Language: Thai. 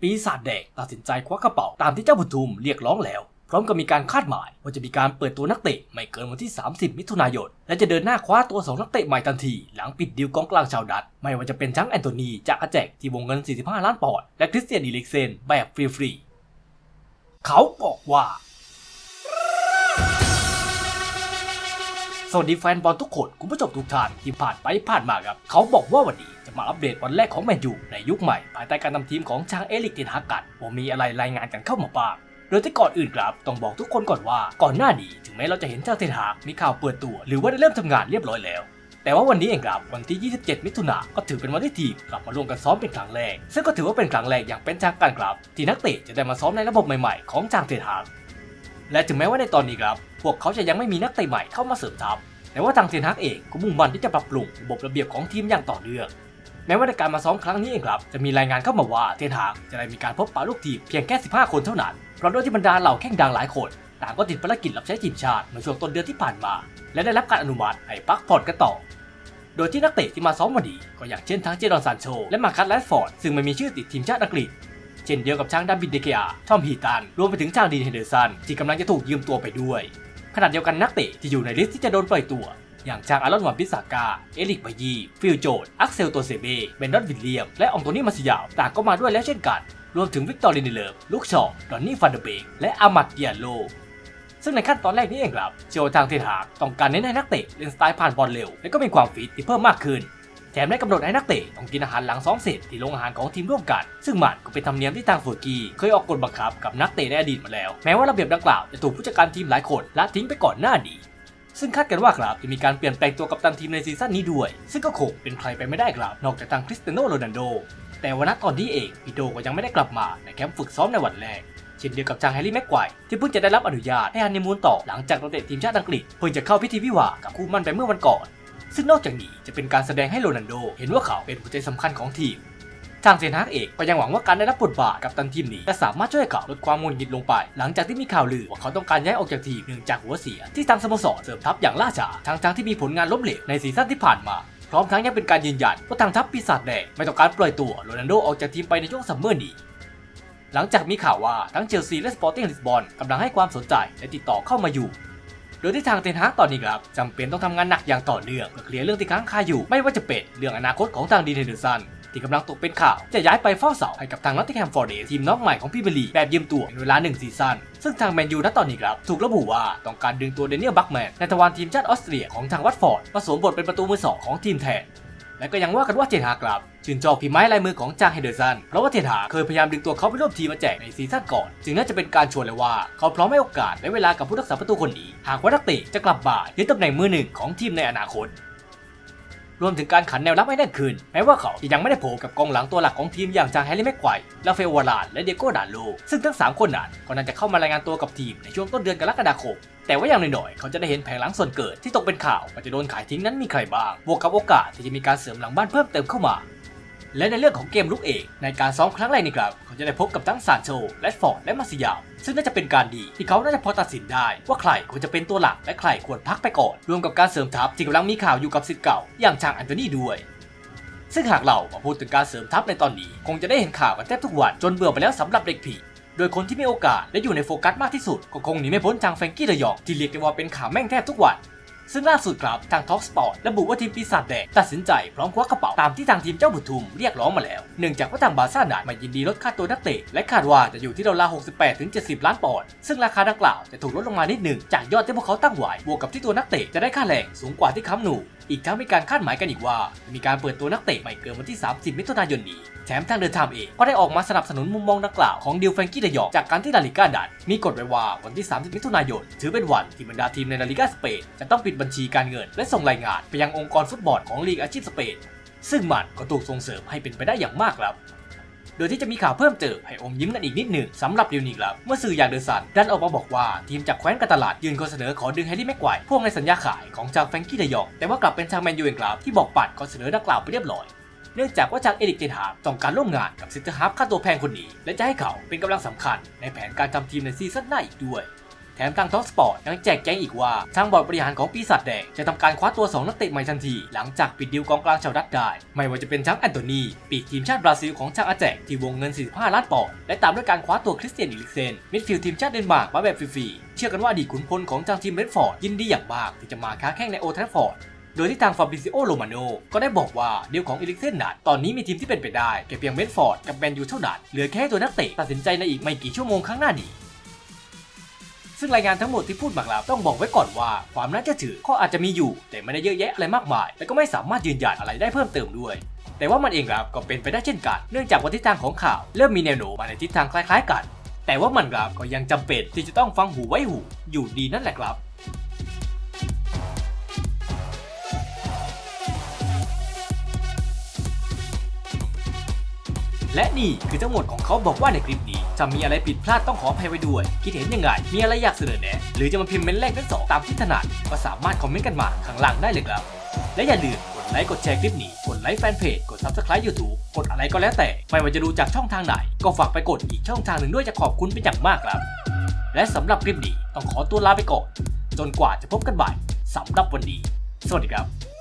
ปีศาจแดงตัดสินใจควักกระเป๋าตามที่เจ้าบุญทุมเรียกร้องแล้ว พร้อมกับมีการคาดหมายว่าจะมีการเปิดตัวนักเตะไม่เกินวันที่ 30 มิถุนายน และจะเดินหน้าคว้าตัวสองนักเตะใหม่ทันที หลังปิดดีลกองกลางชาวดัตไม่ว่าจะเป็นชั้งแอนโทนีจากอาแจกที่วงเงิน 45 ล้านปอนด์และคริสเตียนอีลิกเซนแบบฟรีๆเขาบอกว่า สวัสดีแฟนบอลทุกคน คุณผู้ชมทุกท่านที่ผ่านไปผ่านมาครับ เขาบอกว่าวันนี้จะมาอัปเดตวันแรกของแมนยูในยุคใหม่ ภายใต้การนำทีมของชางเอลิกเทนฮากกันว่ามีอะไรรายงานกันเข้ามาบ้างโดยที่ก่อนอื่นครับ ต้องบอกทุกคนก่อนว่าก่อนหน้านี้ถึงแม้เราจะเห็นเจ้าเทนฮากมีข่าวเปิดตัว หรือว่าได้เริ่มทำงานเรียบร้อยแล้วแต่ว่าวันนี้เองครับวันที่ 27 มิถุนายนก็ถือเป็นวันที่ทีมกลับมาร่วมกันซ้อมเป็นครั้งแรก ซึ่งก็ถือว่าเป็นครั้งแรกอย่างเป็นทางการครับ ที่นักเตะจะได้มาซ้อมในระบบใหม่ๆ ของจางเทนฮาก และถึงแม้ว่าในตอนนี้ครับ พวกเขาจะยังไม่มีนักเตะใหม่เข้ามาเสริมทัพ แต่ว่าทางเทนฮากเองก็มุ่งมั่นที่จะปรับปรุงระบบระเบียบของทีมอย่างต่อเนื่องแม้ว่าในการมาซ้อมครั้งนี้เองครับ จะมีรายงานเข้ามาว่าเทนฮากจะได้มีการพบปะลูกทีมเพียงแค่ 15 คนเท่านั้น เพราะด้วยที่บรรดาเหล่าแข้งดังหลายคน ต่างก็ติดภารกิจรับใช้ทีมชาติในช่วงต้นเดือนที่ผ่านมา และได้รับการอนุมัติให้พักผ่อนกันต่อ โดยที่นักเตะที่มาซ้อมวันนี้ก็อย่างเช่นทั้งเจดอนซานโช และมาคัตแรดฟอร์ดซึ่งไม่มีชื่อติดทีมชาติอังกฤษ เช่นเดียวกับช้างดาบินเดเกียทอมฮีตัน รวมไปถึงจางดีนเฮนเดอร์สัน ที่กำลังจะถูกยืมตัวไปด้วย ขณะเดียวกันนักเตะที่อยู่ในลิสต์ที่จะโดนปล่อยตัว อย่างจางอารอนวันพิสากา เอลิกบายี ฟิลโจดอักเซลโตเซเบเบนดอนวิลเลียม และอองโตนี่มาซิยาวต่างก็มาด้วยแล้วเช่นกัน รวมถึงวิกตอร์ลินเดเลฟลูกชอดอนนี่ฟันเดเบกและอามัดเดียโลซึ่งในขั้นตอนแรกนี้เองครับเชียวทางเทนฮากต้องการเน้นให้นักเตะเล่นสไตล์ผ่านบอลเร็ว และก็มีความฟิตที่เพิ่มมากขึ้น แถมได้กำหนดให้นักเตะต้องกินอาหารหลังซ้อมเสร็จที่โรงอาหารของทีมร่วมกัน ซึ่งมันก็เป็นธรรมเนียมที่ทางฟูกีเคยออกกฎบังคับกับนักเตะในอดีตมาแล้ว แม้ว่าระเบียบดังกล่าวจะถูกผู้จัดการทีมหลายคนละทิ้งไปก่อนหน้านี้ซึ่งคาดกันว่าครับจะมีการเปลี่ยนแปลงตัวกัปตันทีมในซีซั่นนี้ด้วย ซึ่งก็คงเป็นใครไปไม่ได้ครับ นอกจากทางคริสเตียโนโรนัลโด แต่วันนั้นตอนนี้เองพีโดก็ยังไม่ได้กลับมาในแคมป์ฝึกซ้อมในวันแรก เช่นเดียวกับจางแฮร์รี่แม็กไกว์ที่เพิ่งจะได้รับอนุญาตให้ฮันนีมูนต่อหลังจากนักเตะทีมชาติอังกฤษ เพิ่งจะเข้าพิธีวิวากับคู่มั่นไปเมื่อวันก่อน ซึ่งนอกจากนี้จะเป็นการแสดงให้โรนัลโด เห็นว่าเขาเป็นหัวใจสำคัญของทีม ทางเซนฮากเองก็ยังหวังว่าการได้รับบทบาทกับตันทีมนี้จะสามารถช่วยเขาลดความงุนงิดลงไป หลังจากที่มีข่าวลือว่าเขาต้องการย้ายออกจากทีมเนื่องจากหัวเสียที่ทางสโมสรเสริมทัพอย่างล่าช้าทั้งทางๆที่มีผลงานล้มเหลวในซีซั่นที่ผ่านมาพร้อมทั้งยังเป็นการยืนยันว่าทางทัพปีศาจแดงไม่ต้องการปล่อยตัวโรนัลโดออกจากทีมไปในช่วงซัมเมอร์นี้ หลังจากมีข่าวว่าทั้งเชลซีและสปอร์ติ้งลิสบอนกำลังให้ความสนใจและติดต่อเข้ามาอยู่ ยที่ทางเทนฮากตอนนี้ครับจำเป็นต้องทำงานหนักอย่างต่อเนื่องเพื่อเคลียร์เรื่องที่ค้างคาอยู่ไม่ว่าจะเป็นเรื่องอนาคตของทางดีเทนเดอร์สันที่กำลังตกเป็นข่าว จะย้ายไปเฝ้าเสาให้กับทางนอตติงแฮมฟอร์เรสทีมน้องใหม่ของพี่เบลีแบบยืมตัวในเวลาหนึ่งซีซั่นซึ่งทางแมนยูณตอนนี้ครับถูกระบุว่าต้องการดึงตัวเดนเนียลบัคแมนในทวารทีมชาติออสเตรียของทางวัตฟอร์ดมาสวมบทเป็นประตูมือสองของทีมแทน และก็ยังว่ากันว่าเทนฮากครับชื่นชอบฝีไม้ลายมือของจางเฮเดอร์สันเพราะว่าเทนฮาเคยพยายามดึงตัวเขาไปร่วมทีมมาแจกในซีซั่นก่อน จึงน่าจะเป็นการชวนเลยว่า เขาพร้อมให้โอกาสและเวลากับผู้รักษาประตูคนนี้ หากว่านักเตะจะกลับมายึดตำแหน่งมือหนึ่งของทีมในอนาคตรวมถึงการขันแนวรับให้แน่นขึ้นแม้ว่าเขาจะยังไม่ได้โผล่กับกองหลังตัวหลักของทีมอย่างจางแฮร์รี่แม็กไกวร์ลาเฟลวารานและเดโก้ดานโลซึ่งทั้ง 3 คนนั้นก็น่าจะเข้ามารายงานตัวกับทีมในช่วงต้นเดือนกรกฎาคม แต่ว่าอย่างหน้อยๆเขาจะได้เห็นแผงหลังส่วนเกิดที่ตกเป็นข่าวว่าจะโดนขายทิ้งนั้นมีใครบ้าง บวกกับโอกาสที่จะมีการเสริมหลังบ้านเพิ่มเติมเข้ามา และในเรื่องของเกมลุกเองในการซ้อมครั้งแรกนี้ครับเขาจะได้พบกับทั้งซานโชแรดฟอร์ดและมาซิยาวซึ่งน่าจะเป็นการดีที่เขาน่าจะพอตัดสินได้ ว่าใครควรจะเป็นตัวหลักและใครควรพักไปก่อน รวมกับการเสริมทัพที่กำลังมีข่าวอยู่กับสิทธิ์เก่า อย่างชางแอนโทนีด้วยซึ่งหากเรามาพูดถึงการเสริมทัพในตอนนี้ คงจะได้เห็นข่าวกันแทบทุกวันจนเบื่อไปแล้วสำหรับเด็กผี โดยคนที่มีโอกาสและอยู่ในโฟกัสมากที่สุดก็คงหนีไม่พ้นจางแฟงกี้เดยองที่เรียกได้ว่าเป็นข่าวแม่งแทบทุกวัน ซึ่งล่าสุดครับทางท็อกสปอร์ตระบุว่าทีมปีศาจแดงตัดสินใจพร้อมควักกระเป๋าตามที่ทางทีมเจ้าบุญทุมเรียกร้องมาแล้ว เนื่องจากว่าทางบาซ่านั้นไม่ยินดีลดค่าตัวนักเตะและคาดว่าจะอยู่ที่ราวๆ68ถึง70 ล้านปอนด์ซึ่งราคาดังกล่าวจะถูกลดลงมานิดหนึ่งจากยอดที่พวกเขาตั้งไว้บวกกับที่ตัวนักเตะจะได้ค่าแรงสูงกว่าที่ค้ำหนูอีกทั้งมีการคาดหมายกันอีกว่าจะมีการเปิดตัวนักเตะไม่เกินวันที่ 30 มิถุนายนนี้ แถมทางเดินทางเองก็ได้ออกมาสนับสนุนมุมมองดังกล่าวของดิลแฟรงกี้เดยองจากการที่ลาลิก้าดันมีกฎไว้ว่าวันที่ 30 มิถุนายน ถือเป็นวันที่บรรดาทีมในลาลิก้าสเปนจะต้องปิดบัญชีการเงิน และส่งรายงานไปยังองค์กรฟุตบอลของลีกอาชีพสเปน ซึ่งมันก็ถูกส่งเสริมให้เป็นไปได้อย่างมากครับ โดยที่จะมีข่าวเพิ่มเติมให้อมยิ้มกันอีกนิดหนึ่งสำหรับเดียวนี้ครับ เมื่อสื่ออย่างเดอะซันดันออกมาบอกว่าทีมจากแคว้นการตลาดยื่นข้อเสนอขอดึงแฮร์รี่แม็กไกว์พ่วงในสัญญาขายของจางแฟรงกี้เดยองแต่ว่ากลับเป็นทางแมนยูเองครับที่บอกปัดข้อเสนอดังกล่าวไปเรียบร้อยเนื่องจากว่าจากเอริกเจนฮากต้องการร่วมงานกับซิตเตอร์ฮาร์ฟค่าตัวแพงคนนี้ และจะให้เขาเป็นกำลังสำคัญในแผนการทำทีมในซีซั่นหน้าอีกด้วย แถมทางท็อปสปอร์ตยังแจกแจ้งอีกว่า ทางบอร์ดบริหารของปีศาจแดงจะทำการคว้าตัว 2 นักเตะใหม่ทันที หลังจากปิดดีลกองกลางชาวดัตได้ ไม่ว่าจะเป็นทั้งแอนโทนี ปีกทีมชาติบราซิลของทางอาแจกที่วงเงิน 45 ล้านปอนด์และตามด้วยการคว้าตัวคริสเตียนอิลิกเซนมิดฟิลด์ทีมชาติเดนมาร์กมาแบบฟรีๆเชื่อกันว่าดีขุนพลของทางทีมเรดฟอร์ดยินดีอย่างมากที่จะมาค้าแข่งในโอทรฟฟอร์ดโดยที่ทางฟาบริซิโอโรมาโนก็ได้บอกว่าดีลของอิลิกเซนนั้นตอนนี้มีทีมที่เป็นไปได้แค่เพียงเบนฟอร์ดกับแมนยูเท่านั้นเหลือแค่ตัวนักเตะตัดสินใจในอีกไม่กี่ชั่วโมงข้างหน้านี้ ซึ่งรายงานทั้งหมดที่พูดมาแล้วต้องบอกไว้ก่อนว่าความน่าเชื่อถือก็อาจจะมีอยู่ แต่ไม่ได้เยอะแยะอะไรมากมาย และก็ไม่สามารถยืนยันอะไรได้เพิ่มเติมด้วยแต่ว่ามันเองครับก็เป็นไปได้เช่นกัน เนื่องจากว่าทิศทางของข่าวเริ่มมีแนวโน้มมาในทิศทางคล้ายๆกัน แต่ว่ามันครับก็ยังจำเป็นที่จะต้องฟังหูไว้หูอยู่ดีนั่นแหละครับ และนี่คือทั้งหมดของเขาบอกว่าในคลิปนี้ ถ้ามีอะไรผิดพลาดต้องขออภัยไว้ด้วย คิดเห็นยังไง มีอะไรอยากเสนอแนะ หรือจะมาพิมพ์เมนต์แรกทั้งสองตามที่ถนัด ก็สามารถคอมเมนต์กันมาข้างล่างได้เลยครับ และอย่าลืมกดไลค์กดแชร์คลิปนี้ กดไลค์แฟนเพจ กด subscribe YouTube กดอะไรก็แล้วแต่ ไม่ว่าจะดูจากช่องทางไหน ก็ฝากไปกดอีกช่องทางหนึ่งด้วยจะขอบคุณเป็นอย่างมากครับ และสำหรับคลิปนี้ต้องขอตัวลาไปก่อน จนกว่าจะพบกันใหม่สำหรับวันนี้ สวัสดีครับ